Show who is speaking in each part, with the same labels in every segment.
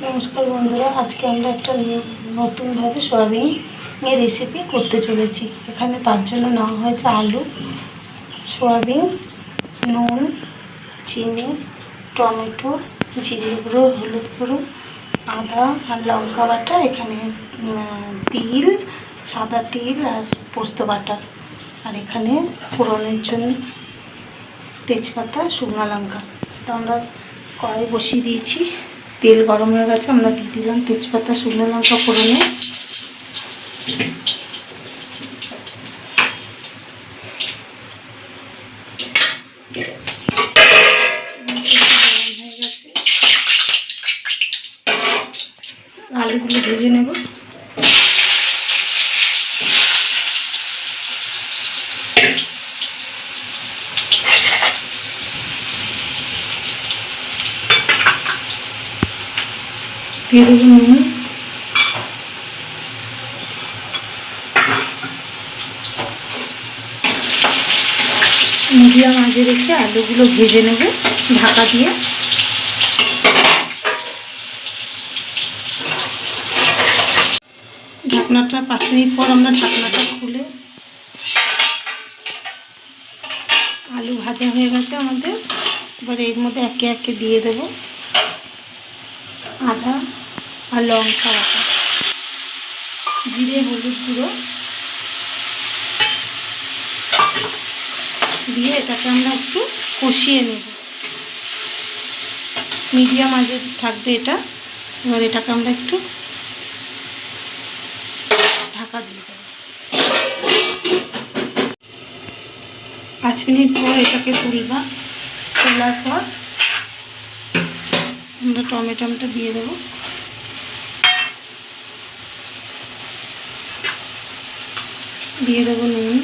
Speaker 1: নমস্কার বন্ধুরা, আজকে আমরা একটা নতুনভাবে সোয়াবিন এর রেসিপি করতে চলেছি। এখানে তার জন্য নেওয়া হয়েছে আলু, সোয়াবিন, নুন, চিনি, টমেটো, জিরে গুঁড়ো, হলুদ গুঁড়ো, আদা আর লঙ্কা বাটা, এখানে তিল, সাদা তিল আর পোস্ত বাটা। আর এখানে ফোড়নের জন্য তেজপাতা, শুকনো লঙ্কা। তো আমরা কড়াই বসিয়ে দিয়েছি। তেল গরম হয়ে গেছে আমরা দিয়ে দিলাম? তেজপাতা শুকনো লঙ্কা ফোড়নে। আলুগুলো ভেজে নেব। দিয়ে দেবো নুন মিডিয়াম আঁচে রেখে আলুগুলো ভেজে নেব, ঢাকা দিয়ে। ঢাকনাটা পাঁচ মিনিট পর আমরা ঢাকনাটা খুলে আলু ভাজা হয়ে গেছে আমাদের। এবার এর মধ্যে একে একে দিয়ে দেব। আদা আর লঙ্কা বাটা। জিরে, হলুদ গুঁড়ো। দিয়ে এটাকে আমরা একটু কষিয়ে নেব। মিডিয়াম আজে থাকবে এটা। এবার এটাকে আমরা একটু ঢাকা দিয়ে দেবো। পাঁচ মিনিট পর এটাকে তুলবা। তোলার পর আমরা টমেটোটা দিয়ে দেবো। দিয়ে দেবো নুন।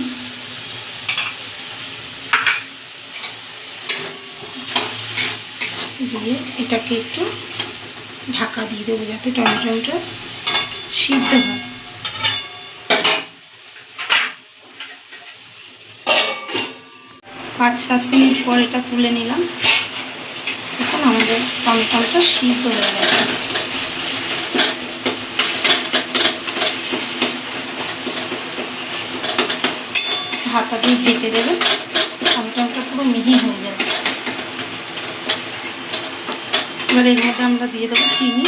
Speaker 1: দিয়ে এটাকে একটু ঢাকা দিয়ে দেবো যাতে টমেটোটা সিদ্ধ হয়। পাঁচ, সাত মিনিট পর এটা তুলে নিলাম। এখন আমাদের টমেটোটা সিদ্ধ হয়ে গেছে। হাতা দিয়ে ঢেকে দেবে টমেটোটা পুরো মিহি হয়ে যাবে। এবার এর মধ্যে আমরা দিয়ে দেবো চিনি।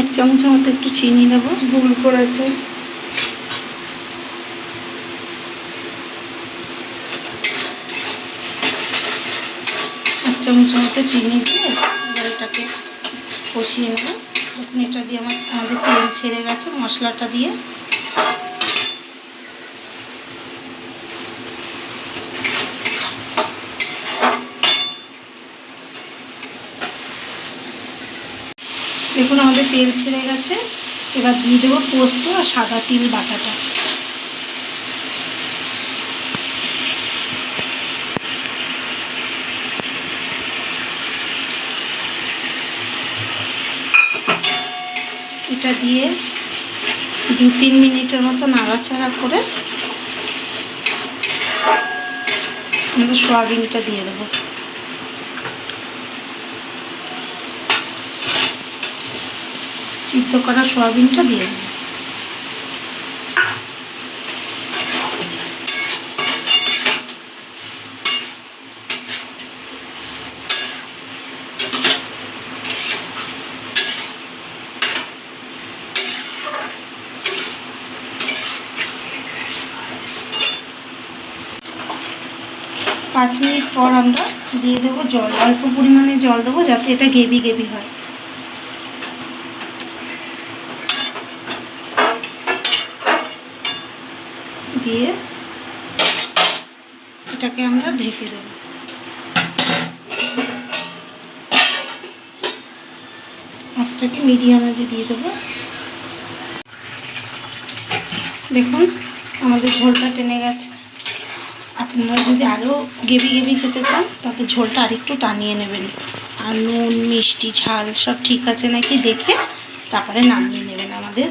Speaker 1: এক চামচের মতো একটু চিনি দেবো। ভুল করেছে। এক চামচের মতো চিনি দিয়ে এবার এটাকে কষিয়ে নেব। এখন এটা দিয়ে আমার আমাদের তেল ছেড়ে গেছে, মশলাটা দিয়ে। দেখুন আমাদের তেল ছেড়ে গেছে। এবার দিয়ে দেবো পোস্ত আর সাদা তিল বাটাটা। এটা দিয়ে দু তিন মিনিটের মতো নাড়াচাড়া করে সোয়াবিনটা দিয়ে দেবো। সিদ্ধ করা সোয়াবিনটা দিয়ে দেবো। পাঁচ মিনিট পর আমরা দিয়ে দেবো জল। অল্প পরিমাণে জল দেবো যাতে এটা গেবি গেবি হয়। দিয়ে এটাকে আমরা ঢেকে দেব। আঁচটাকে মিডিয়াম আঁচে দিয়ে দেবো। দেখুন, আমাদের ঝোলটা টেনে গেছে। আপনারা যদি আরও গেবি গেবি খেতে চান, তাতে ঝোলটা আরেকটু টানিয়ে নেবেন। আর নুন, মিষ্টি, ঝাল সব ঠিক আছে নাকি দেখে তারপরে নামিয়ে নেবেন। আমাদের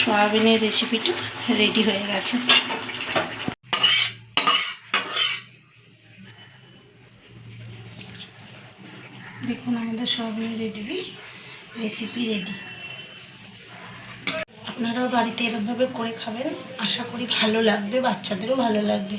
Speaker 1: সয়াবিনের রেসিপিটা রেডি হয়ে গেছে। দেখুন, আমাদের সয়াবিনের রেডি রেসিপি রেডি। আপনারাও বাড়িতে এরকমভাবে করে খাবেন। আশা করি ভালো লাগবে, বাচ্চাদেরও ভালো লাগবে।